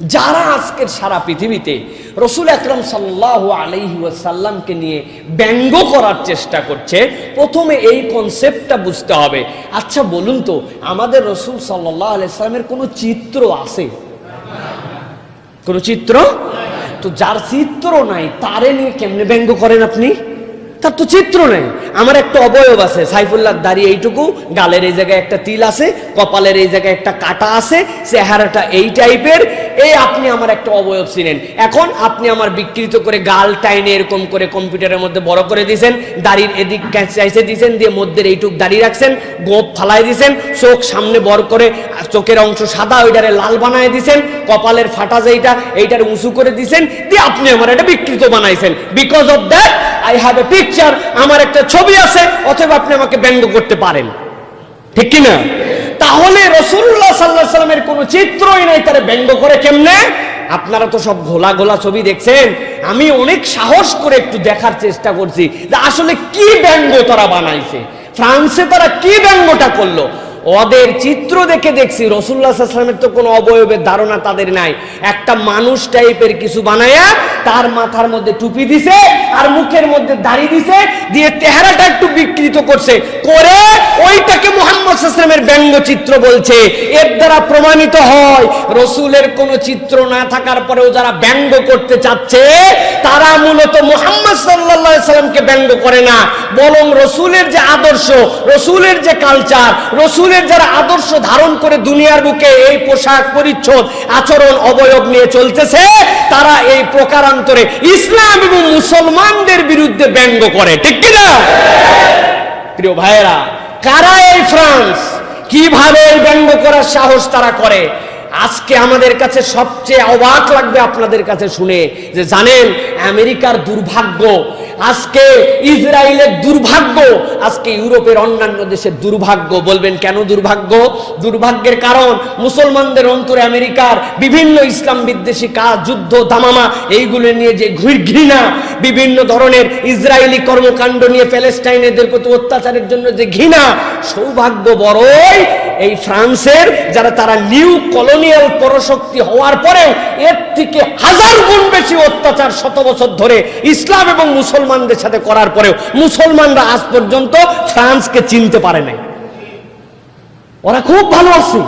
যারা আজকের সারা পৃথিবীতে রসুল আকরম সাল্লাহ আলহি ওয়াসাল্লামকে নিয়ে ব্যঙ্গ করার চেষ্টা করছে, প্রথমে এই কনসেপ্টটা বুঝতে হবে। আচ্ছা বলুন তো, আমাদের রসুল সাল্লাহ আলাইসাল্লামের কোনো চিত্র আছে? কোনো চিত্র? তো যার চিত্র নাই, তারে নিয়ে কেমনে ব্যঙ্গ করেন আপনি? তার তো চিত্র নেই। আমার একটা অবয়ব আছে, সাইফুল্লাহ দাঁড়িয়ে এইটুকু, গালের এই জায়গায় একটা তিল আছে, কপালের এই জায়গায় একটা কাটা আছে, চেহারাটা এই টাইপের এই আপনি আমার একটা অবয়ব ছিলেন। এখন আপনি আমার বিকৃত করে গাল টাইনে এরকম করে কম্পিউটারের মধ্যে বড় করে দিয়েছেন দাড়ির এদিক চাইছে দিয়েছেন দিয়ে মধ্যে এইটুক দাড়ি রাখছেন, গোপ ফালাই দিয়েছেন চোখ সামনে বড় করে, চোখের অংশ সাদা, ওইটারে লাল বানায় দিয়েছেন কপালের ফাটা যেইটা, এইটার উঁচু করে দিয়েছেন দিয়ে আপনি আমার এটা বিকৃত বানাইছেন। Because of that I have a picture আমার একটা ছবি আছে, অথবা আপনি আমাকে ব্যঙ্গ করতে পারেন। ঠিক কি না তাহলে রসুল্লাহ সাল্লাহ সাল্লামের কোনো চিত্রই নাই, তারা ব্যঙ্গ করে কেমনে? আপনারা তো সব ঘোলা ঘোলা ছবি দেখছেন, আমি অনেক সাহস করে একটু দেখার চেষ্টা করছি যে আসলে কি ব্যঙ্গ তারা বানাইছে, ফ্রান্সে তারা কি ব্যঙ্গটা করল? ওদের চিত্র দেখে দেখছি রসুল্লাহ সাল্লামের তো কোনো অবয়বের ধারণা তাদের নাই। একটা মানুষ টাইপের কিছু বানায়া তার মাথার মধ্যে টুপি দিছে আর মুখের মধ্যে দাড়ি দিছে, দিয়ে চেহারাটা একটু বিকৃত করছে। করে ওইটাকে মোহাম্মদ সাল্লামের ব্যঙ্গচিত্র বলছে। এর দ্বারা প্রমাণিত হয়, রসুলের কোনো চিত্র না থাকার পরেও যারা ব্যঙ্গ করতে চাচ্ছে, তারা মূলত মোহাম্মদ সাল্লাহ সাল্লামকে ব্যঙ্গ করে না। বরং রসুলের যে আদর্শ, রসুলের যে কালচার রসুলের যারা আদর্শ ধারণ করে দুনিয়ার বুকে এই পোশাক পরিচ্ছদ আচরণ অবয়ব নিয়ে চলতেছে, তারা এই প্রকারান্তরে ইসলাম এবং মুসলমানদের বিরুদ্ধে ব্যঙ্গ করে। ঠিক কিনা? প্রিয় ভাইয়েরা, কারা এই ফ্রান্স? কীভাবে এই ব্যঙ্গ করার সাহস তারা করে? আজকে আমাদের কাছে সবচেয়ে অবাক লাগবে আপনাদের কাছে শুনে যে জানেন, আমেরিকার দুর্ভাগ্য আজকে ইসরায়েলের দুর্ভাগ্য, আজকে ইউরোপের অন্যান্য দেশের দুর্ভাগ্য, বলবেন কেন দুর্ভাগ্য? দুর্ভাগ্যের কারণ, মুসলমানদের অন্তরে আমেরিকার বিভিন্ন ইসলাম বিদ্বেষী কাজ, যুদ্ধ, দামামা, এইগুলো নিয়ে যে ঘৃণা, বিভিন্ন ধরনের ইসরায়েলি কর্মকাণ্ড নিয়ে প্যালেস্টাইনেদের প্রতি অত্যাচারের জন্য যে ঘৃণা, সৌভাগ্য বড়ই এই ফ্রান্সের, যারা তারা নিউ কলোনিয়াল পরশক্তি হওয়ার পরেও এর থেকে হাজার গুণ বেশি অত্যাচার শত বছর ধরে ইসলাম এবং মুসলমানদের সাথে করার পরেও মুসলমানরা আজ পর্যন্ত ফ্রান্সকে চিনতে পারে নাই। ওরা খুব ভালো আছে।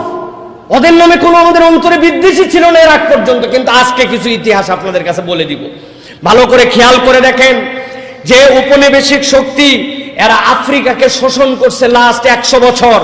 ওদের নামে কোনো আমাদের অন্তরে বিদ্বেষী ছিল না এর আগ পর্যন্ত, কিন্তু আজকে কিছু ইতিহাস আপনাদের কাছে বলে দিব। ভালো করে খেয়াল করে দেখেন যে উপনিবেশিক শক্তি, এরা আফ্রিকাকে শোষণ করছে লাস্ট একশো বছর।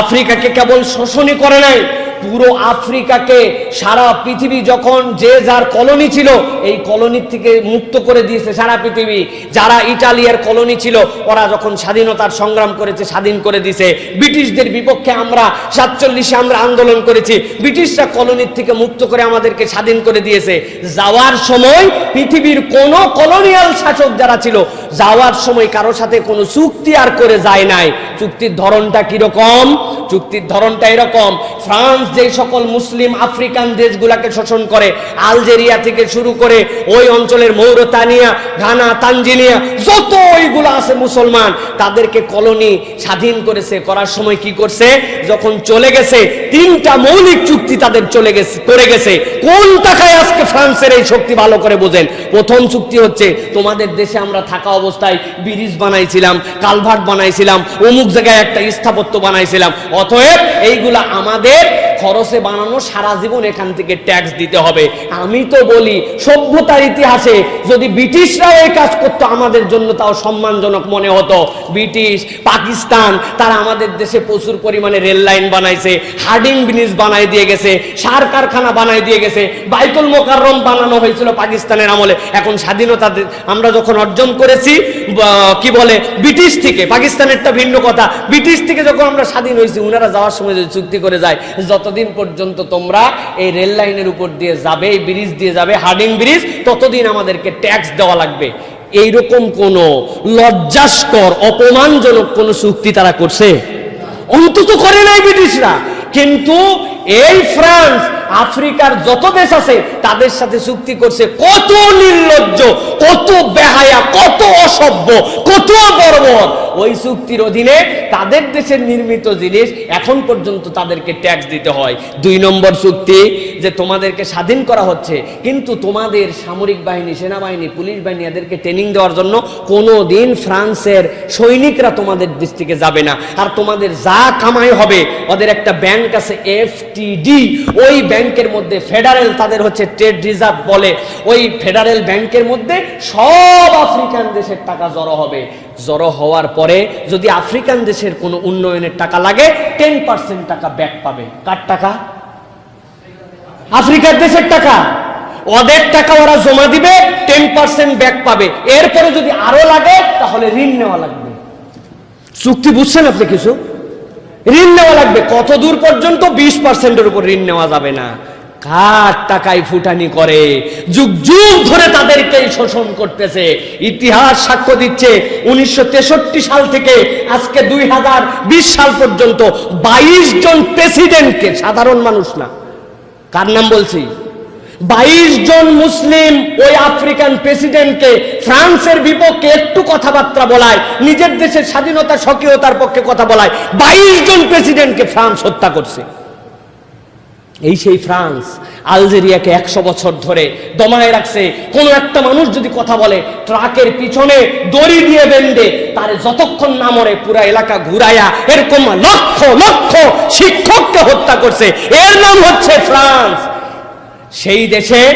আফ্রিকাকে কেবল শোষণই করে নাই পুরো আফ্রিকাকে, সারা পৃথিবী যখন যে যার কলোনি ছিল, এই কলোনির থেকে মুক্ত করে দিয়েছে সারা পৃথিবী। যারা ইটালিয়ার কলোনি ছিল, ওরা যখন স্বাধীনতার সংগ্রাম করেছে, স্বাধীন করে দিয়েছে। ব্রিটিশদের বিপক্ষে আমরা সাতচল্লিশে আমরা আন্দোলন করেছি। ব্রিটিশরা কলোনির থেকে মুক্ত করে আমাদেরকে স্বাধীন করে দিয়েছে। যাওয়ার সময় পৃথিবীর কোন কলোনিয়াল শাসক যারা ছিল, যাওয়ার সময় কারও সাথে কোনো চুক্তি আর করে যায় নাই। চুক্তির ধরনটা কীরকম? চুক্তির ধরনটা এরকম। ফ্রান্স যে সকল মুসলিম আফ্রিকান দেশগুলাকে শোষণ করে, আলজেরিয়া থেকে শুরু করে ওই অঞ্চলের মৌরতানিয়া, ঘানা, তানজিনিয়া যত ওইগুলো আছে মুসলমান, তাদেরকে কলোনি স্বাধীন করেছে, করার সময় কি করছে? যখন চলে গেছে, তিনটা মৌলিক চুক্তি তাদের চলে গেছে, করে গেছে। কোন টাকায় আজকে ফ্রান্সের এই শক্তি ভালো করে বোঝেন? প্রথম চুক্তি হচ্ছে, তোমাদের দেশে আমরা থাকা অবস্থায় ব্রিজ বানাইছিলাম, কালভার্ট বানাইছিলাম, অমুক জায়গায় একটা স্থাপত্য বানাইছিলাম। অতএব এইগুলা আমাদের খরচে বানানো সারা জীবন এখান থেকে ট্যাক্স দিতে হবে। আমি তো বলি, সভ্যতার ইতিহাসে যদি ব্রিটিশরাও এই কাজ করতো, আমাদের জন্য তাও সম্মানজনক মনে হতো। ব্রিটিশ, পাকিস্তান, তারা আমাদের দেশে প্রচুর পরিমাণে রেল লাইন বানাইছে হার্ডিং ব্রিজ বানাই দিয়ে গেছে, সার কারখানা বানাই দিয়ে গেছে, বাইতুল মোকাররম বানানো হয়েছিল পাকিস্তানের আমলে। এখন স্বাধীনতা আমরা যখন অর্জন করেছি কি বলে, ব্রিটিশ থেকে, পাকিস্তানেরটা ভিন্ন কথা। ব্রিটিশ থেকে যখন আমরা স্বাধীন হয়েছি, উনারা যাওয়ার সময় যদি চুক্তি করে যায় যতদিন পর্যন্ত তোমরা এই রেল লাইনের উপর দিয়ে যাবে, এই ব্রিজ দিয়ে যাবে হার্ডিং ব্রিজ ততদিন আমাদেরকে ট্যাক্স দেওয়া লাগবে। এইরকম কোন লজ্জাস্কর, অপমানজনক কোন চুক্তি তারা করছে? অন্তত করে নাই ব্রিটিশরা। কিন্তু এই ফ্রান্স, আফ্রিকার যত দেশ আছে, তাদের সাথে চুক্তি করছে। কত নির্লজ্জ, কত বেহায়া, কত অসভ্য, কত বর্বর ওই চুক্তির অধীনে তাদের দেশের নির্মিত জিনিস এখন পর্যন্ত তাদেরকে ট্যাক্স দিতে হয়। দুই নম্বর চুক্তি যে তোমাদেরকে স্বাধীন করা হচ্ছে, কিন্তু তোমাদের সামরিক বাহিনী, সেনাবাহিনী, পুলিশ বাহিনী এদেরকে ট্রেনিং দেওয়ার জন্য কোনো দিন ফ্রান্সের সৈনিকরা তোমাদের দেশ থেকে যাবে না। আর তোমাদের যা কামাই হবে, ওদের একটা ব্যাংক আছে এফটিডি ওই ব্যাংকের মধ্যে ফেডারেল তাদের হচ্ছে ট্রেড রিজার্ভ বলে। ওই ফেডারেল ব্যাংকের মধ্যে সব আফ্রিকান দেশের টাকা জড়ো হবে। জড়ো হওয়ার পরে যদি আফ্রিকান দেশের কোনো উন্নয়নের টাকা লাগে টেন পার্সেন্ট টাকা ব্যাক পাবে। কার টাকা? আফ্রিকার দেশের টাকা। ওদের টাকা ওরা জমা দিবে টেন পার্সেন্ট ব্যাক পাবে। এরপরে যদি আরও লাগে, তাহলে ঋণ নেওয়া লাগবে। চুক্তি বুঝছেন আপনি কিছু? ঋণ নেওয়া লাগবে। কত দূর পর্যন্ত? বিশ পার্সেন্টের উপর ঋণ নেওয়া যাবে না। কার টাকায় ফুটানি করে। যুগ যুগ ধরে তাদেরকেই শোষণ করতেছে। ইতিহাস সাক্ষ্য দিচ্ছে, উনিশশো সাল থেকে আজকে দুই সাল পর্যন্ত বাইশ জন প্রেসিডেন্টকে, সাধারণ মানুষ না। কার নাম বলছি? বাইশ জন মুসলিম ওই আফ্রিকান প্রেসিডেন্টকে ফ্রান্সের বিপক্ষে একটু কথাবার্তা বলায়, নিজের দেশের স্বাধীনতা, স্বকীয়তার পক্ষে কথা বলায়, বাইশ জন প্রেসিডেন্টকে ফ্রান্স হত্যা করছে। এই সেই ফ্রান্স, আলজেরিয়াকে একশো বছর ধরে দমায় রাখছে। কোনো একটা মানুষ যদি কথা বলে, ট্রাকের পিছনে দড়ি দিয়ে বেঁধে, তার যতক্ষণ না মরে, পুরা এলাকা ঘুরাইয়া এরকম লক্ষ লক্ষ শিক্ষককে হত্যা করছে। এর নাম হচ্ছে ফ্রান্স। সেই দেশে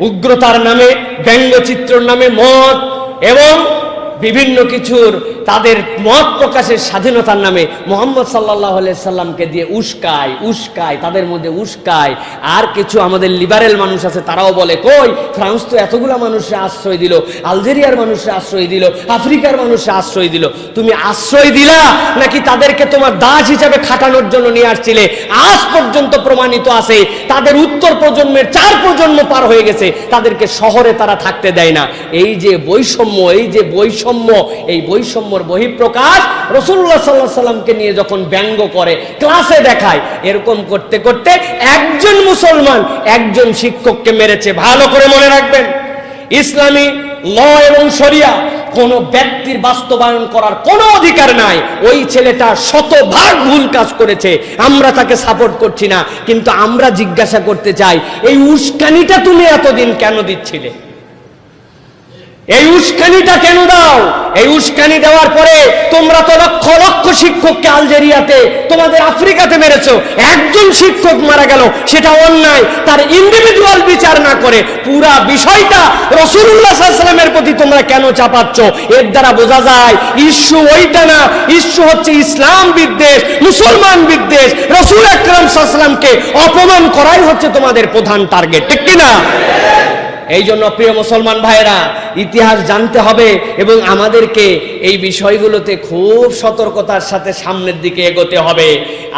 উগ্রতার নামে, ব্যঙ্গচিত্রর নামে মত এবং বিভিন্ন কিছুর তাদের মত প্রকাশের স্বাধীনতার নামে মোহাম্মদ সাল্লাহ সাল্লামকে দিয়ে উস্কায় উস্কায়, তাদের মধ্যে উস্কায়। আর কিছু আমাদের লিবারেল মানুষ আছে, তারাও বলে, কই, ফ্রান্স তো এতগুলা মানুষে আশ্রয় দিল, আলজেরিয়ার মানুষে আশ্রয় দিল, আফ্রিকার মানুষে আশ্রয় দিল। তুমি আশ্রয় দিলা নাকি তাদেরকে তোমার দাস হিসাবে খাটানোর জন্য নিয়ে আসছিলে? আজ পর্যন্ত প্রমাণিত আছে, তাদের উত্তর প্রজন্মের চার প্রজন্ম পার হয়ে গেছে, তাদেরকে শহরে তারা থাকতে দেয় না। এই যে বৈষম্য, এই যে বৈষম্য এই বৈষম্যর বহিঃপ্রকাশ রসুল্লাহ সাল্লাহ সাল্লামকে নিয়ে যখন ব্যঙ্গ করে, ক্লাসে দেখায়, এরকম করতে করতে একজন মুসলমান একজন শিক্ষককে মেরেছে। ভালো করে মনে রাখবেন, ইসলামী, ল এবং শরিয়া, কোন ব্যক্তির বাস্তবায়ন করার কোনো অধিকার নাই। ওই ছেলেটা শতভাগ ভুল কাজ করেছে, আমরা তাকে সাপোর্ট করছি না। কিন্তু আমরা জিজ্ঞাসা করতে চাই, এই উস্কানিটা তুমি এতদিন কেন দিচ্ছিলে? এই উস্কানিটা কেন দাও? এই উস্কানি দেওয়ার পরে তোমরা তো লক্ষ লক্ষ শিক্ষককে আলজেরিয়াতে, তোমাদের আফ্রিকাতে মেরেছো। একজন শিক্ষক মারা গেল, সেটা অন্যায়। তার ইন্ডিভিজুয়াল বিচার না করে পুরা বিষয়টা সাল্লামের প্রতি তোমরা কেন চাপাচ্ছ? এর দ্বারা বোঝা যায়, ইস্যু ওইটা না। ইস্যু হচ্ছে ইসলাম বিদ্বেষ, মুসলমান বিদ্বেষ। রসুল আকরাম সাল্লামকে অপমান করাই হচ্ছে তোমাদের প্রধান টার্গেট। ঠিক কিনা? এই জন্য প্রিয় মুসলমান ভাইরা ইতিহাস জানতে হবে এবং আমাদেরকে এই বিষয়গুলোতে খুব সতর্কতার সাথে সামনের দিকে এগোতে হবে।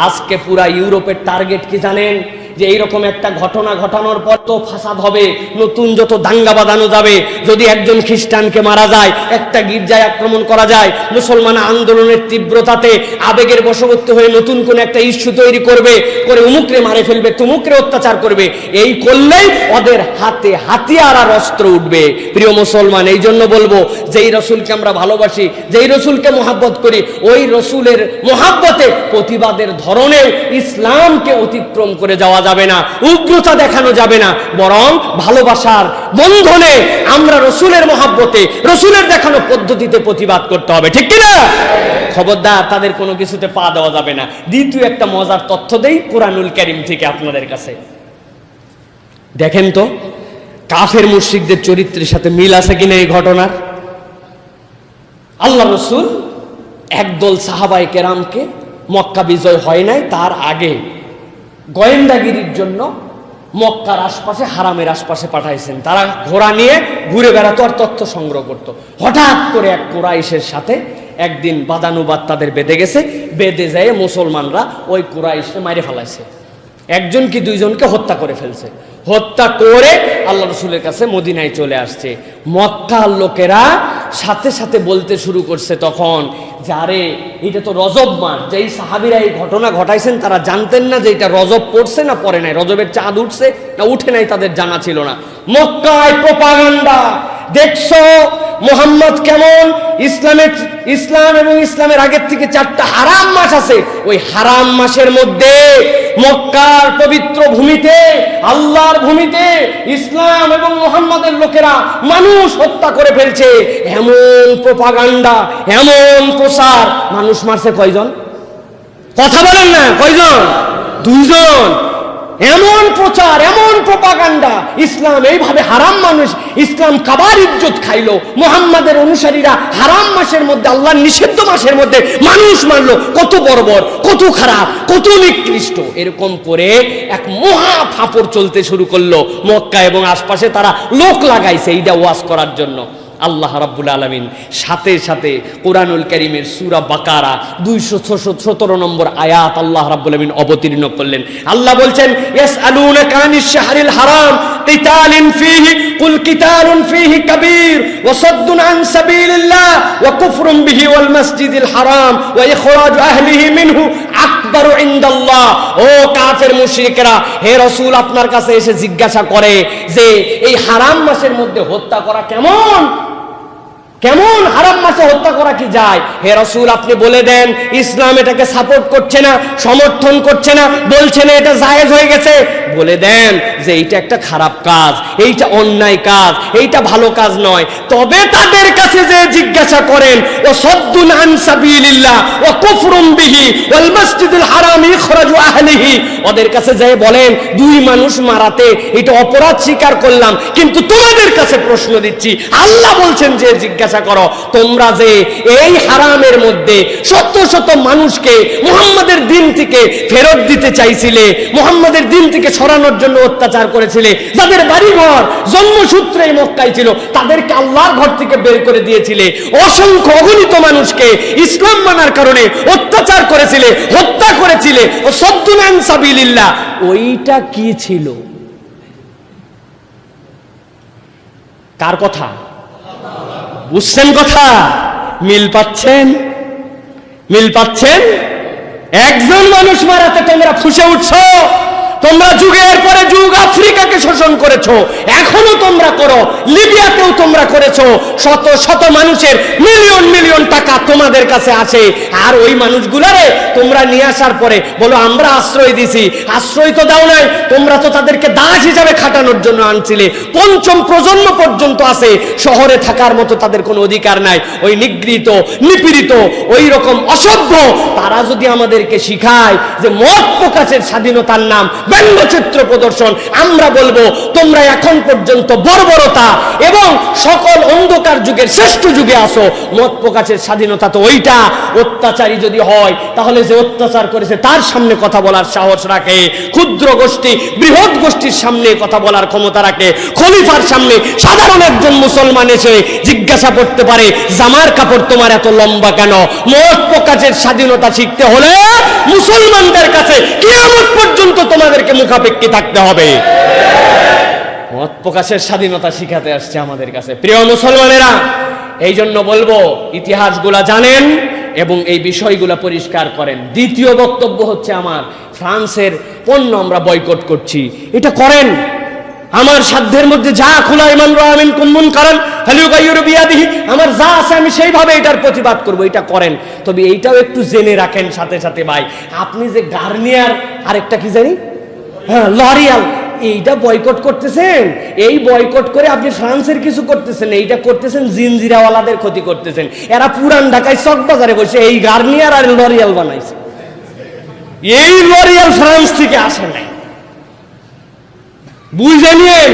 আজকে পুরা ইউরোপের টার্গেট কি জানেন? যে এইরকম একটা ঘটনা ঘটানোর পর তো ফাসাদ হবে, নতুন যত দাঙ্গা বাঁধানো যাবে, যদি একজন খ্রিস্টানকে মারা যায়, একটা গির্জায় আক্রমণ করা যায়, মুসলমান আন্দোলনের তীব্রতাতে আবেগের বশবর্তী হয়ে নতুন কোন একটা ইস্যু তৈরি করবে, করে উমুকরে মারে ফেলবে, তুমুকরে অত্যাচার করবে, এই করলেই ওদের হাতে হাতিয়ার আর অস্ত্র উঠবে। প্রিয় মুসলমান এই জন্য বলব, যেই রসুলকে আমরা ভালোবাসি, যেই রসুলকে মোহাব্বত করি, ওই রসুলের মোহাব্বতে প্রতিবাদের ধরনেও ইসলামকে অতিক্রম করে যাওয়া যাবে না, উগ্রতা দেখানো যাবে না, বরং ভালোবাসার বন্ধনে আমরা রসুলের মহাব্বতে, রসুলের দেখানো পদ্ধতিতে প্রতিবাদ করতে হবে, ঠিক কিনা? খবরদার, তাদের কোনো কিছুতে পা দেওয়া যাবে না। দ্বিতীয় একটা মজার তথ্য দেই কোরআনুল করিম থেকে আপনাদের কাছে। দেখেন তো, কাফের মুশ্রিকদের চরিত্রের সাথে মিল আছে কিনা এই ঘটনার? আল্লাহ রসুল একদল সাহাবাই কেরামকে মক্কা বিজয় হয় নাই, তার আগে গোয়েন্দাগিরির জন্য মক্কার আশপাশে, হারামের আশপাশে পাঠাইছেন। তারা ঘোড়া নিয়ে ঘুরে বেড়াতো আর তথ্য সংগ্রহ করত। হঠাৎ করে এক কোরাইশের সাথে একদিন বাদানুবাদ তাদের বেঁধে গেছে। বেঁধে যায় মুসলমানরা ওই কোরাইশে মাইরে ফেলাইছে। একজন কি দুইজনকে হত্যা করে ফেলছে? হত্যা করে আল্লাহ রসুলের কাছে মদিনায় চলে আসছে। মক্কার লোকেরা সাথে সাথে বলতে শুরু করছে তখন যারে এটা তো রজব মাস। যেই সাহাবিরা এই ঘটনা ঘটাইছেন, তারা জানতেন না যে এটা রজব পড়ছে না পড়ে নাই। রজবের চাঁদ উঠছে না, উঠে নাই তাদের জানা ছিল না। মক্কায় প্রপাগান্ডা। দেখছ মোহাম্মদ কেমন? ইসলামের, ইসলাম এবং ইসলামের আগের থেকে চারটা হারাম মাস আছে। ওই হারাম মাসের মধ্যে মক্কার পবিত্র ভূমিতে, আল্লাহর ভূমিতে ইসলাম এবং মোহাম্মদের লোকেরা মানুষ হত্যা করে ফেলছে। এমন প্রপাগান্ডা, এমন প্রসার। মানুষ মারছে কয়জন? কথা বলেন না, কয়জন? দুইজন। এমন প্রচার, এমন প্রপাগান্ডা, ইসলাম এইভাবে হারাম মানুষ, ইসলাম কাবার ইজ্জত খাইলো। মোহাম্মদের অনুসারীরা হারাম মাসের মধ্যে আল্লাহ নিষিদ্ধ মাসের মধ্যে মানুষ মারলো। কত বর্বর, কত খারাপ, কত নিকৃষ্ট। এরকম করে এক মহা ফাপড় চলতে শুরু করল মক্কা এবং আশপাশে তারা লোক লাগাইছে এইটা ওয়াজ করার জন্য। আল্লাহ রাব্বুল আলমিন সাথে সাথে কোরআনুল করিমের সুরা বাকারা দুইশো সতেরো নম্বর আয়াত আল্লাহ রাব্বুল আলমিন অবতীর্ণ করলেন। আল্লাহ বলছেন ইয়াস আলুনা কানিস শাহরিল হারাম, কিতালিন ফিহি, কুল ফিহি কাবীর ও কাফের মুশরিকরা, হে রাসূল, আপনার কাছে এসে জিজ্ঞাসা করে যে, এই হারাম মাসের মধ্যে হত্যা করা কেমন? কেমন হারাম মাসে হত্যা করা কি যায়? হে রসুল, আপনি বলে দেন, ইসলাম এটাকে সাপোর্ট করছে না, সমর্থন করছে না, বলছে না এটা জায়েজ হয়ে গেছে। বলে দেন যে এইটা একটা খারাপ কাজ, এইটা অন্যায় কাজ, এইটা ভালো কাজ নয়। তবে তাদের কাছে যে জিজ্ঞাসা করেন ও সদ্দুন আনসাবিলিল্লাহ ও কুফরুম বিহি, ওয়াল মাসজিদুল হারাম ইখরাজু আহলিহি। ওদের কাছে যায় বলেন, দুই মানুষ মারাতে এটা অপরাধ স্বীকার করলাম, কিন্তু তোমাদের কাছে প্রশ্ন দিচ্ছি। আল্লাহ বলছেন যে জিজ্ঞাসা করো, তোমরা যে এই হারামের মধ্যে শত শত মানুষকে মুহাম্মাদের দিন থেকে ফেরত দিতে চাইছিলে, মুহাম্মাদের দিন থেকে সরানোর জন্য অত্যাচার করেছিলে, যাদের বাড়িঘর, জন্মসূত্রে এই মক্কায় ছিল, তাদেরকে আল্লাহর ঘর থেকে বের করে দিয়েছিলে, অসংখ্য অগণিত মানুষকে ইসলাম মানার কারণে অত্যাচার করেছিলে, হত্যা করেছিলে, ও সদ্দুনান সাবিলিল্লাহ। ওইটা কি ছিল? কার কথা? বুঝছেন কথা। মিল পাচ্ছেন? মিল পাচ্ছেন? একজন মানুষ মারাতে তোমরা ফুসে উঠছো? তোমরা যুগের পরে যুগ আফ্রিকাকে শোষণ করেছ। এখনও তোমরা করো। লিবিয়াতেও তোমরা করেছ। শত শত মানুষের মিলিয়ন মিলিয়ন টাকা তোমাদের কাছে আছে। আর ওই মানুষগুলারে তোমরা নিয়ে আসার পরে বলো, আমরা আশ্রয় দিছি। আশ্রয় তো দাও নাই, তোমরা তো তাদেরকে দাস হিসাবে খাটানোর জন্য আনছিলে। পঞ্চম প্রজন্ম পর্যন্ত আছে, শহরে থাকার মতো তাদের কোনো অধিকার নাই। ওই নিগৃহীত, নিপীড়িত, ওই রকম অসভ্য, তারা যদি আমাদেরকে শিখায় যে মত প্রকাশের স্বাধীনতার নাম ব্যঙ্গচিত্র প্রদর্শন। আমরা বলব, তোমরা এখন পর্যন্ত বর্বরতা এবং সকল অন্ধকার যুগের শ্রেষ্ঠ যুগে আসো। মত প্রকাশের স্বাধীনতা তো ওইটা। অত্যাচারী যদি হয়, তাহলে যে অত্যাচার করেছে তার সামনে কথা বলার সাহস রাখে। ক্ষুদ্র গোষ্ঠী, বৃহৎ গোষ্ঠীর সামনে কথা বলার ক্ষমতা রাখে। খলিফার সামনে সাধারণ একজন মুসলমান এসে জিজ্ঞাসা করতে পারে, জামার কাপড় তোমার এত লম্বা কেন? মত প্রকাশের স্বাধীনতা শিখতে হলে মুসলমানদের কাছে কিয়ামত পর্যন্ত তোমাদেরকে মুখাপেক্ষি থাকতে হবে। মত প্রকাশের স্বাধীনতা শিখাতে আসছে আমাদের কাছে। প্রিয় মুসলমানেরা এই জন্য বলব, ইতিহাসগুলা জানেন এবং এই বিষয়গুলো পরিষ্কার করেন। দ্বিতীয় বক্তব্য হচ্ছে আমার, ফ্রান্সের পণ্য আমরা বয়কট করছি। এটা করেন। আমার সাধ্যের মধ্যে যা খোলা, ইমান রামিন কুম্মুন কারণ আমার যা আছে আমি সেইভাবে এটার প্রতিবাদ করব, এটা করেন। তবে এইটাও একটু জেনে রাখেন সাথে সাথে ভাই। আপনি যে গার্নিয়ার, আরেকটা কি জানি? হ্যাঁ লরিয়াল এইটা বয়কট করতেছেন। এই বয়কট করে আপনি ফ্রান্সের কিছু করতেছেন, এইটা করতেছেন, জিনজিরাওয়ালাদের ক্ষতি করতেছেন। এরা পুরান ঢাকায় চক বাজারে বসে এই গার্নিয়ার আর লরিয়াল বানাইছে। এই লরিয়াল ফ্রান্স থেকে আসে নাই। বুঝে নিয়েন,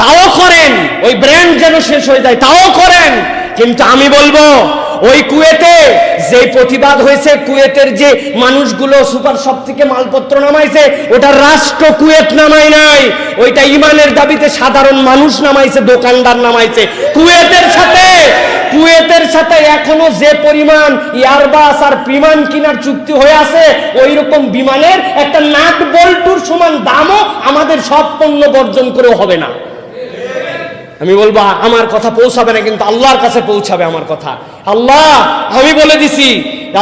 তাও করেন, ওই ব্র্যান্ড যেন শেষ হয়ে যায়, তাও করেন। কিন্তু আমি বলব ওই কুয়েতে যে প্রতিবাদ হয়েছে, কুয়েতের যে মানুষগুলো সুপার শপ থেকে মালপত্র নামাইছে, ওটা রাষ্ট্র কুয়েত নামাই নাই। ওইটা ইমানের দাবিতে সাধারণ মানুষ নামাইছে, দোকানদার নামাইছে। কুয়েতের সাথে কুয়েতের সাথে এখনও যে পরিমাণ ইয়ারবাস আর বিমান কিনার চুক্তি হয়ে আছে ওই রকম বিমানের একটা নাট বল্টুর সমান দামও আমাদের সব পণ্য বর্জন করেও হবে না। আমি বলব, আমার কথা পৌঁছাবে না, কিন্তু আল্লাহর কাছে পৌঁছাবে আমার কথা। আল্লাহ, আমি বলে দিছি,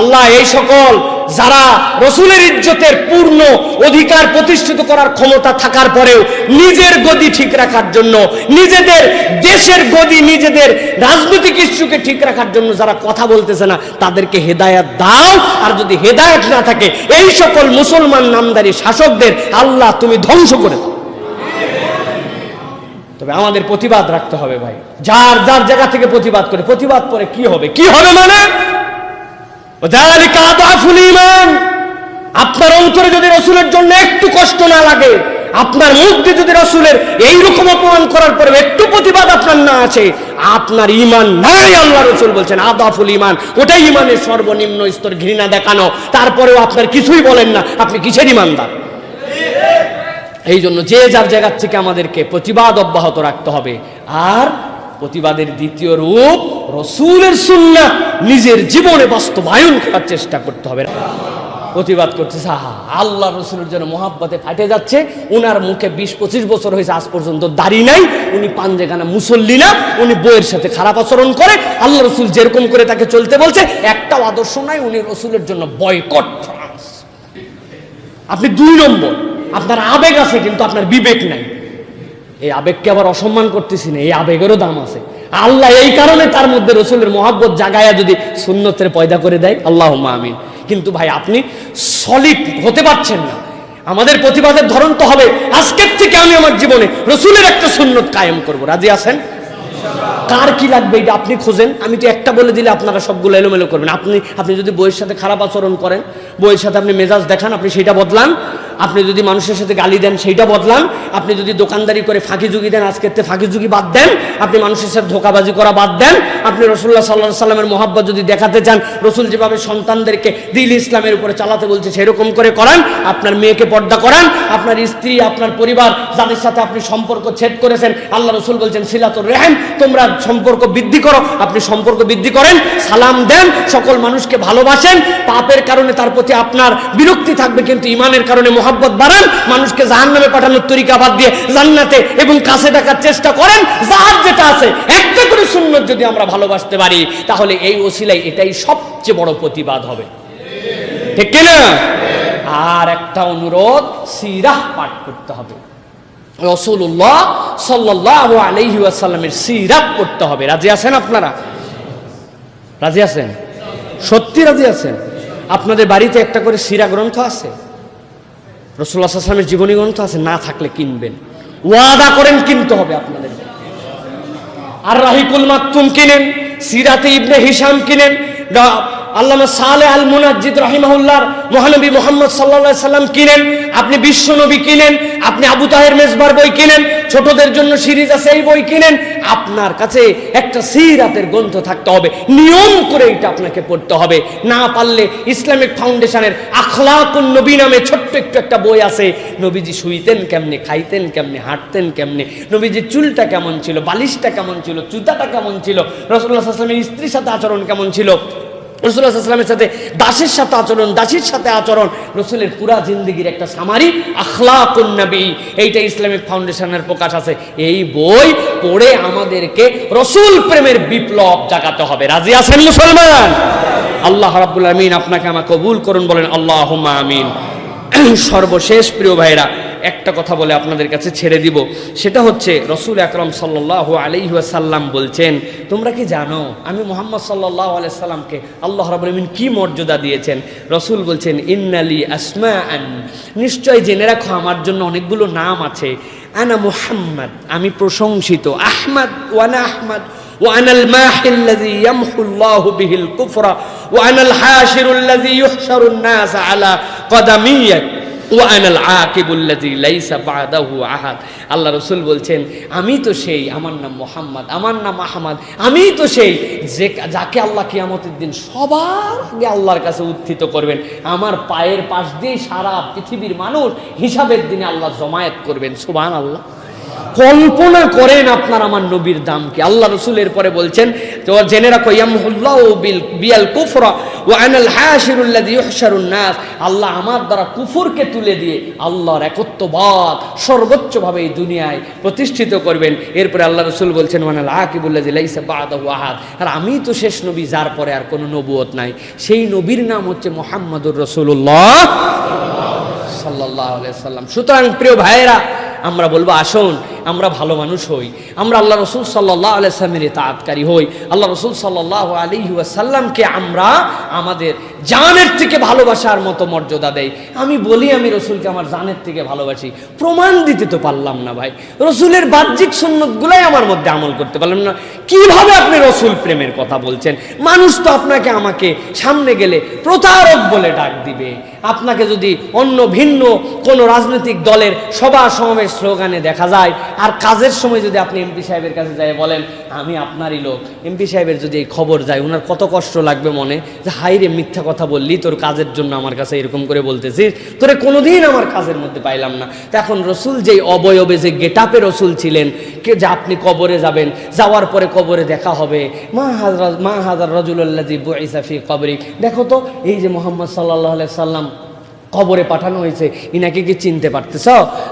আল্লাহ, এই সকল যারা রসুলের ইজ্জতের পূর্ণ অধিকার প্রতিষ্ঠিত করার ক্ষমতা থাকার পরেও নিজের গদি ঠিক রাখার জন্য, নিজেদের দেশের গদি, নিজেদের রাজনৈতিক ইস্যুকে ঠিক রাখার জন্য যারা কথা বলতেছে না, তাদেরকে হেদায়াত দাও। আর যদি হেদায়াত না থাকে, এই সকল মুসলমান নামদারি শাসকদের আল্লাহ তুমি ধ্বংস করে দাও। তবে আমাদের প্রতিবাদ রাখতে হবে ভাই। যার যার জায়গা থেকে প্রতিবাদ করে প্রতিবাদ করে কি হবে? কি হবে মানে? আপনার অন্তরে যদি রসুলের জন্য একটু কষ্ট না লাগে, আপনার মুখ দিয়ে যদি রসুলের এইরকম অপমান করার পরে একটু প্রতিবাদ আপনার না আছে আপনার ইমান নাই, আল্লাহ রসুল বলছেন, আদাফুল ইমান ওটাই ইমানের সর্বনিম্ন স্তর, ঘৃণা দেখানো। তারপরেও আপনার কিছুই বলেন না। আপনি কিসের ইমানদার এই জন্য যে যার জায়গার থেকে আমাদেরকে প্রতিবাদ অব্যাহত রাখতে হবে, আর প্রতিবাদের দ্বিতীয় রূপ রসুলের সুন্না নিজের জীবনে বাস্তবায়ন করার চেষ্টা করতে হবে। প্রতিবাদ করতেছে, আহা, আল্লাহ রসুলের জন্য মহাব্বতে ফাটে যাচ্ছে, উনার মুখে বিশ পঁচিশ বছর হয়েছে, আজ পর্যন্ত দাড়ি নাই, উনি পাঞ্জেখানা মুসল্লি না, উনি বইয়ের সাথে খারাপ আচরণ করে, আল্লাহ রসুল যেরকম করে তাকে চলতে বলছে, একটাও আদর্শ নাই, উনি রসুলের জন্য বয়কট আপনি দুই নম্বর। আপনার আবেগ আছে, কিন্তু আপনার বিবেক নাই। এই আবেগকে আবার অসম্মান করতেছি না, এই আবেগেরও দাম আছে। আল্লাহ এই কারণে তার মধ্যে রসুলের মহাব্বত জাগায়া যদি সুন্নতের পয়দা করে দেয় আল্লাহ আমিন। কিন্তু ভাই, আপনি সলিড হতে পারছেন না। আমাদের প্রতিবাদের ধরন তো হবে, আজকের থেকে আমি আমার জীবনে রসুলের একটা সুন্নত কায়েম করব। রাজি আছেন? কার কি লাগবে, এটা আপনি খোঁজেন। আমি তো একটা বলে দিলে আপনারা সবগুলো এলোমেলো করবেন। আপনি আপনি যদি বইয়ের সাথে খারাপ আচরণ করেন, বইয়ের সাথে আপনি মেজাজ দেখান, আপনি সেটা বদলান। আপনি যদি মানুষের সাথে গালি দেন, সেইটা বদলান। আপনি যদি দোকানদারি করে ফাঁকি ঝুঁকি দেন আজকের থেকে ফাঁকি ঝুঁকি বাদ দেন। আপনি মানুষের সাথে ধোকাবাজি করা বাদ দেন। আপনি রসুল্লাহ সাল্লাহ সাল্লামের মহাব্বত যদি দেখাতে চান, রসুল যেভাবে সন্তানদেরকে দিল ইসলামের উপরে চালাতে বলছে, সেরকম করে করান। আপনার মেয়েকে পর্দা করান। আপনার স্ত্রী, আপনার পরিবার, যাদের সাথে আপনি সম্পর্ক ছেদ করেছেন, আল্লাহ রসুল বলছেন, সিলাতুর রেহেম, তোমরা সম্পর্ক বৃদ্ধি করো, আপনি সম্পর্ক বৃদ্ধি করেন, সালাম দেন, সকল মানুষকে ভালোবাসেন। পাপের কারণে তার প্রতি আপনার বিরক্তি থাকবে, কিন্তু ইমানের কারণে মোহাব্বত বাড়ান, মানুষকে জাহান নামে পাঠানোর তরিকা বাদ দিয়ে জান্নাতে এবং কাছে ডাকার চেষ্টা করেন যার যেটা আছে, একটা করে সুন্নত যদি আমরা ভালোবাসতে পারি, তাহলে এই ওসিলাই এটাই সবচেয়ে বড় প্রতিবাদ হবে। ঠিক কিনা? আর একটা অনুরোধ, সিরাহ পাঠ করতে হবে। রসুল্লাহ সাল্লাহ আলহি আসাল্লামের সিরাত হবে। রাজি আছেন আপনারা? রাজি আছেন? সত্যি রাজি আছেন? আপনাদের বাড়িতে একটা করে সিরা গ্রন্থ আছে? রসুল্লাহ আসলামের জীবনী গ্রন্থ আছে, না থাকলে কিনবেন। ওয়াদা করেন কিনতে হবে আপনাদের। আর রাহিকুল মাকতুম কিনেন, সিরাতে ইবনে হিসাম কিনেন আল্লামা সালে আল মুনাজ্জিদ রাহিমাহুল্লাহর মহানবী মোহাম্মদ সাল্লা সাল্লাম কিনেন, আপনি বিশ্বনবী কিনেন, আপনি আবু তাহের মেজবার বই কিনেন, ছোটদের জন্য সিরিজ আছে, এই বই কিনেন, আপনার কাছে একটা সিরাতের গ্রন্থ থাকতে হবে। নিয়ম করে এটা আপনাকে পড়তে হবে। না পারলে ইসলামিক ফাউন্ডেশনের আখলাকুন নবী নামে ছোট্ট একটু একটা বই আছে, নবীজি শুইতেন কেমনে, খাইতেন কেমনে, হাঁটতেন কেমনে নবীজির চুলটা কেমন ছিল, বালিশটা কেমন ছিল, জুতাটা কেমন ছিল রসুল্লাহ আসলামের স্ত্রীর সাথে আচরণ কেমন ছিল রসুল্লাহ আসলামের সাথে দাসের সাথে আচরণ, দাসীর সাথে আচরণ রসুলের পুরা জিন্দগির একটা সামারি আখলাকুন নবী। এইটা ইসলামিক ফাউন্ডেশনের প্রকাশ আছে। এই বই পড়ে আমাদেরকে রসুল প্রেমের বিপ্লব জাগাতে হবে। রাজি আছেন মুসলমান? আল্লাহ রাব্বুল আমিন আপনাকে আমাকে কবুল করুন, বলেন আল্লাহ আমিন। সর্বশেষ প্রিয় ভাইরা একটা কথা বলে আপনাদের কাছে ছেড়ে দিব সেটা হচ্ছে রসুল আকরম সাল্লাহ আলিহাসাল্লাম বলছেন তোমরা কি জানো আমি মোহাম্মদ সাল্লাহ আলাইসাল্লামকে আল্লাহ রাবুলমিন কি মর্যাদা দিয়েছেন রসুল বলছেন ইন্নালি আসমা আন নিশ্চয় জেনে রাখো আমার জন্য অনেকগুলো নাম আছে আনা মুহাম্মদ আমি প্রশংসিত আহমদ ওয়ানা আহমদ وأنا الماحي الذي يمحو الله به الكفر وأنا الحاشر الذي يحشر الناس على قدمي ওয়ানাল আকিবুল্লাজি আহাদ। আল্লাহ রসুল বলছেন, আমি তো সেই, আমার নাম মোহাম্মদ, আমার নাম আহমদ, আমি তো সেই যে, যাকে আল্লাহ কিয়ামতের দিন সবার আগে আল্লাহর কাছে উত্থিত করবেন, আমার পায়ের পাশ দিয়ে সারা পৃথিবীর মানুষ হিসাবের দিনে আল্লাহ জমায়েত করবেন। সুবান আল্লাহ কল্পনা করেন আপনার আমার নবীর দাম কি? আল্লাহ রসুলের পরে বলছেন, তো জেনে রাখো বিল, বিয়াল কুফরা নাস। আল্লাহ আমার দ্বারা কুফুরকে তুলে দিয়ে আল্লাহর একত্ববাদ সর্বোচ্চভাবে এই দুনিয়ায় প্রতিষ্ঠিত করবেন। এরপরে আল্লাহ রসুল বলছেন ওয়ানাল আকিবুল্লাযী লাইসা বাদাহু আহাদ। আর আমি তো শেষ নবী, যার পরে আর কোনো নবুয়ত নাই। সেই নবীর নাম হচ্ছে মোহাম্মদুর রসুল্লাহ সাল্লাহ সাল্লাম সুতরাং প্রিয় ভাইয়েরা, আমরা বলব, আসুন আমরা ভালো মানুষ হই। আমরা আল্লাহ রসুল সাল্লাহ আলাইসলামের তাৎকারী হই। আল্লাহ রসুল সাল্লাহ আলী সাল্লামকে আমরা আমাদের জানের থেকে ভালোবাসার মতো মর্যাদা দেই। আমি বলি, আমি রসুলকে আমার জানের থেকে ভালোবাসি। প্রমাণ দিতে তো পারলাম না ভাই। রসুলের বাহ্যিক সুন্নতগুলাই আমার মধ্যে আমল করতে পারলাম না। কীভাবে আপনি রসুল প্রেমের কথা বলছেন? মানুষ তো আপনাকে, আমাকে সামনে গেলে প্রতারক বলে ডাক দিবে। আপনাকে যদি অন্য ভিন্ন কোনো রাজনৈতিক দলের সভা সমাবেশ স্লোগানে দেখা যায় আর কাজের সময় যদি আপনি এমপি সাহেবের কাছে যাই বলেন, আমি আপনারই লোক। এমপি সাহেবের যদি এই খবর যায় ওনার কত কষ্ট লাগবে মনে? যে হাই রে, মিথ্যা কথা বললি, তোর কাজের জন্য আমার কাছে এরকম করে বলতেছিস? তোরে কোনোদিন আমার কাজের মধ্যে পাইলাম না। তো এখন রসুল যেই অবয়বে, যে গেটাপে রসুল ছিলেন, কে যে আপনি কবরে যাবেন, যাওয়ার পরে কবরে দেখা হবে, মা হাজার মা হাজার রজুল্লাহ জি বুইসাফি কবরিক। দেখো তো, এই যে মোহাম্মদ সাল্লাহ সাল্লাম কবরে পাঠানো হয়েছে, ইনাকে কি চিনতে পারতেছ?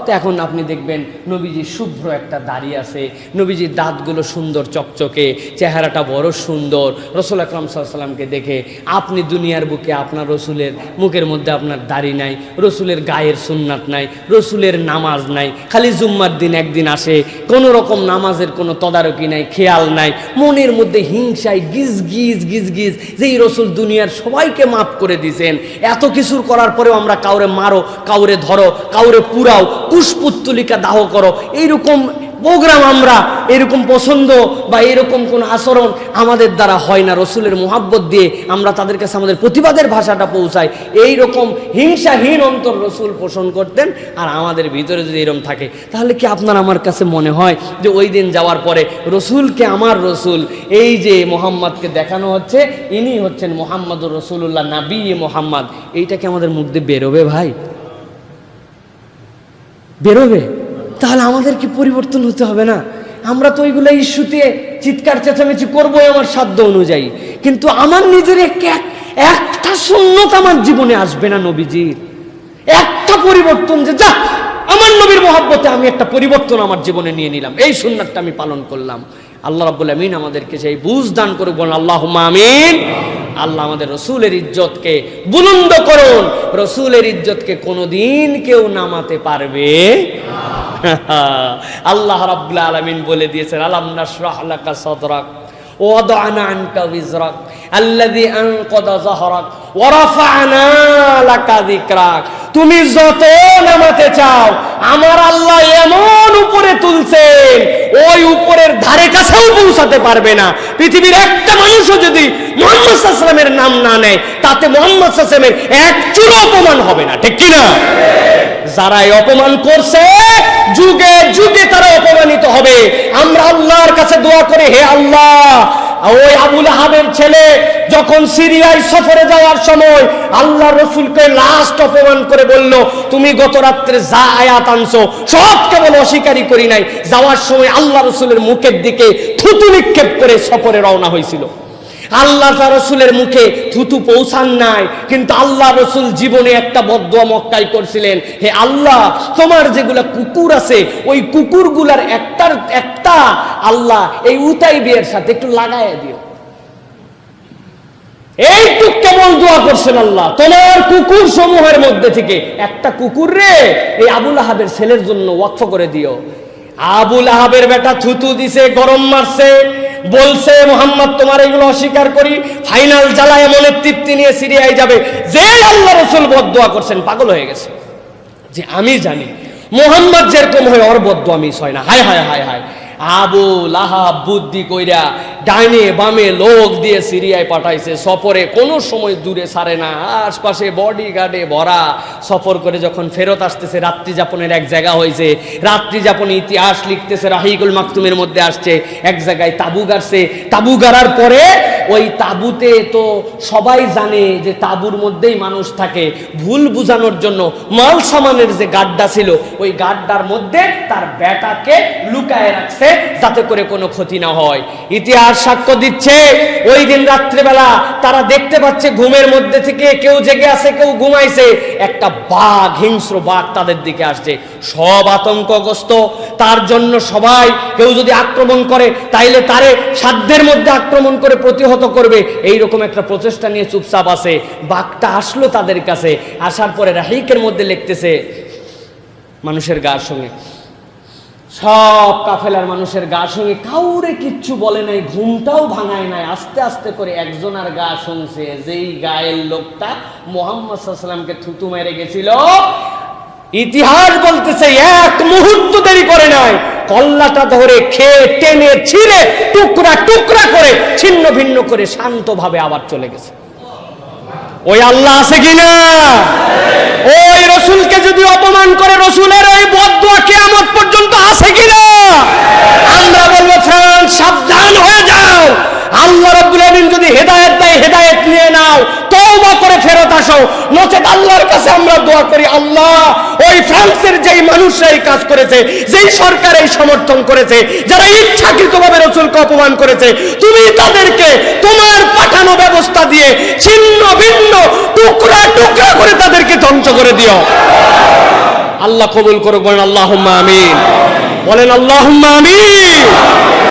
তো এখন আপনি দেখবেন নবীজি শুভ্র একটা দাড়ি আছে, নবীজির দাঁতগুলো সুন্দর চকচকে, চেহারাটা বড় সুন্দর। রসুল আকরাম সাল্লামকে দেখে, আপনি দুনিয়ার বুকে আপনার রসুলের মুখের মধ্যে আপনার দাড়ি নাই, রসুলের গায়ের সুন্নাত নাই, রসুলের নামাজ নাই, খালি জুম্মার দিন একদিন আসে, কোনো রকম নামাজের কোনো তদারকি নাই, খেয়াল নাই, মনের মধ্যে হিংসায় গিজ গিজ গিজ গিজ, যেই রসুল দুনিয়ার সবাইকে মাফ করে দিয়েছেন, এত কিছুর করার পরেও আমরা কাউরে মারো কাউরে ধরো কাউরে পুরাও কুশপুত্তলিকা দাহ করো এইরকম প্রোগ্রাম আমরা এরকম পছন্দ বা এরকম কোন আচরণ আমাদের দ্বারা হয় না। রসুলের মোহাব্বত দিয়ে আমরা তাদের কাছে আমাদের প্রতিবাদের ভাষাটা পৌঁছাই। এই রকম হিংসাহীন অন্তর রসুল পোষণ করতেন আর আমাদের ভিতরে যদি এরকম থাকে, তাহলে কি আপনার আমার কাছে মনে হয় যে ওই দিন যাওয়ার পরে রসুলকে আমার রসুল, এই যে মোহাম্মদকে দেখানো হচ্ছে, ইনি হচ্ছেন মোহাম্মদুর রসুল্লাহ নাবি মোহাম্মদ। এইটা কি আমাদের মুখ দিয়ে বেরোবে ভাই? বেরোবে? তাহলে আমাদের কি পরিবর্তন হতে হবে না। আমরা তো ওইগুলো ইস্যুতে চিৎকার, চেঁচামেচি করব আমার সাধ্য অনুযায়ী। কিন্তু আমার নিজের এক এক- একটা শূন্যতা আমার জীবনে আসবে না নবীজির। একটা পরিবর্তন যে, যা, আমার নবীর মহাব্বতে আমি একটা পরিবর্তন আমার জীবনে নিয়ে নিলাম। এই সুন্নাতটা আমি পালন করলাম। আল্লাহ রাব্বুল আমিন আমাদেরকে সেই বুঝ দান করুক, বলেন আল্লাহ আমিন। আল্লাহ আমাদের রসুলের ইজ্জতকে বুলন্দ করুন রসুলের ইজ্জতকে কোনোদিন কেউ নামাতে পারবে আল্লাহ রাব্বুল আলামিন বলে দিয়েছেন আলাম নাশরাহ লাকা সাদরাক ووضعنا عنك وزرك الذي أنقض ظهرك ورفعنا لك ذكرك তুমি যত নামাতে চাও, আমার আল্লাহ এমন উপরে তুলছেন, ওই উপরের ধারে কাছেও পৌঁছাতে পারবে না। পৃথিবীর একটা মানুষও যদি মোহাম্মদ সাল্লামের নাম না নেয়, তাতে মোহাম্মদ সাল্লামের এক চুলো অপমান হবে না, ঠিক কিনা? যারা অপমান করছে, যুগে যুগে তারা অপমানিত হবে। আমরা আল্লাহর কাছে দোয়া করে, হে আল্লাহ ওই আবুল আহাবের ছেলে যখন সিরিয়ায় সফরে যাওয়ার সময় আল্লাহ রসুলকে লাস্ট অপমান করে বলল, তুমি গত রাত্রে যা আয়াত আনছো, সব কেবল অস্বীকারী করি নাই। যাওয়ার সময় আল্লাহ রসুলের মুখের দিকে থুতু নিক্ষেপ করে সফরে রওনা হয়েছিল। আল্লাহ রসুলের মুখে থুতু পৌঁছান নাই, কিন্তু আল্লাহ রসুল জীবনে একটা বদুয়া মক্কাই করছিলেন, হে আল্লাহ, তোমার যেগুলা কুকুর আছে, ওই কুকুরগুলার একটার একটা আল্লাহ এই উতাই বিয়ের সাথে একটু লাগাইয়া দিও। এইটুক কেবল দোয়া করছেন আল্লাহ। তোমার কুকুর সমূহের মধ্যে থেকে একটা কুকুর রে এই আবুল আহাবের ছেলের জন্য ওয়াকফ করে দিও। আবুল আহাবের বেটা থুতু দিছে, গরম মারছে, বলছে, মোহাম্মদ, তোমার এগুলো অস্বীকার করি। ফাইনাল জ্বালায় মনের তৃপ্তি নিয়ে সিরিয়ায় যাবে। যে আল্লাহ রসুল বদ দোয়া করছেন, পাগল হয়ে গেছে। যে আমি জানি মোহাম্মদ যেরকম হয় ওর আমি হয় না। হায় হায় হায় হায়। আবু লাহাব বুদ্ধি কইরা ডাইনে বামে লোক দিয়ে সিরিয়ায় পাঠাইছে, সফরে কোনো সময় দূরে সারে না। আশপাশে বডি গার্ডে ভরা। সফর করে যখন ফেরত আসতেছে, রাত্রি যাপনের এক জায়গা হয়েছে রাত্রি যাপনে ইতিহাস লিখতেছে, রাহিকুল মাকতুমের মধ্যে আসছে। এক জায়গায় তাবু গাড়ছে। তাবু গাড়ার পরে ওই তাবুতে তো সবাই জানে যে তাবুর মধ্যেই মানুষ থাকে। ভুল বুঝানোর জন্য মাল সামানের যে গাড্ডা ছিল, ওই গাড্ডার মধ্যে তার বেটাকে লুকায় রাখছে যাতে করে কোনো ক্ষতি না হয়। ইতিহাস সাক্ষ্য দিচ্ছে, ওই দিন রাত্রেবেলা তারা দেখতে পাচ্ছে ঘুমের মধ্যে থেকে কেউ জেগে আছে, কেউ ঘুমাইছে। একটা বাঘ, হিংস্র বাঘ তাদের দিকে আসছে। সব আতঙ্কগ্রস্ত। তার জন্য সবাই কেউ যদি আক্রমণ করে, তাইলে তারে সাধ্যের মধ্যে আক্রমণ করে প্রতিহত করবে এই রকম একটা প্রচেষ্টা নিয়ে চুপচাপ আছে। বাঘটা আসলো তাদের কাছে, আসার পরে রাহিকের মধ্যে লিখতেছে মানুষের গার সঙ্গে। সব কাফেলার মানুষের গা সঙ্গে, কাউরে কিচ্ছু বলে নাই, ঘুমটাও ভাঙায় নাই, আস্তে আস্তে করে একজন আর গা শুনছে, যেই গায়ের লোকটা মোহাম্মদ সাল্লামকে থুতু মেরে গেছিল ইতিহাস বলতেছে এক মুহূর্ত দেরি করে নাই। কল্লাটা ধরে খেয়ে, টেনে, ছিঁড়ে, টুকরা টুকরা করে, ছিন্ন ভিন্ন করে শান্তভাবে আবার চলে গেছে। ওই আল্লাহ আছে কিনা? ওই রসুলকে যদি অপমান করে রসুলের ওই বদুয়া কেয়ামত পর্যন্ত আছে কিনা আমরা বলব ফ্রেন্ড সাবধান হয়ে যাও আল্লাহ রাব্বুল আলামিন যদি হেদায়েত দেয় হেদায়েত নিয়ে নাও তওবা করে ফেরত আসো নচেত আল্লাহর কাছে আমরা দোয়া করি, আল্লাহ, ওই ফ্রান্সের যেই মানুষরা এই কাজ করেছে, যেই সরকার এই সমর্থন করেছে, যারা ইচ্ছাকৃতভাবে রসুলকে অপমান করেছে, তুমি তাদেরকে তোমার পাঠানো ব্যবস্থা দিয়ে ছিন্ন, ভিন্ন, টুকরা টুকরা করে তাদেরকে ধ্বংস করে দিও। আল্লাহ কবুল করুক, বলেন আল্লাহ আমিন। বলেন আল্লাহ আমিন।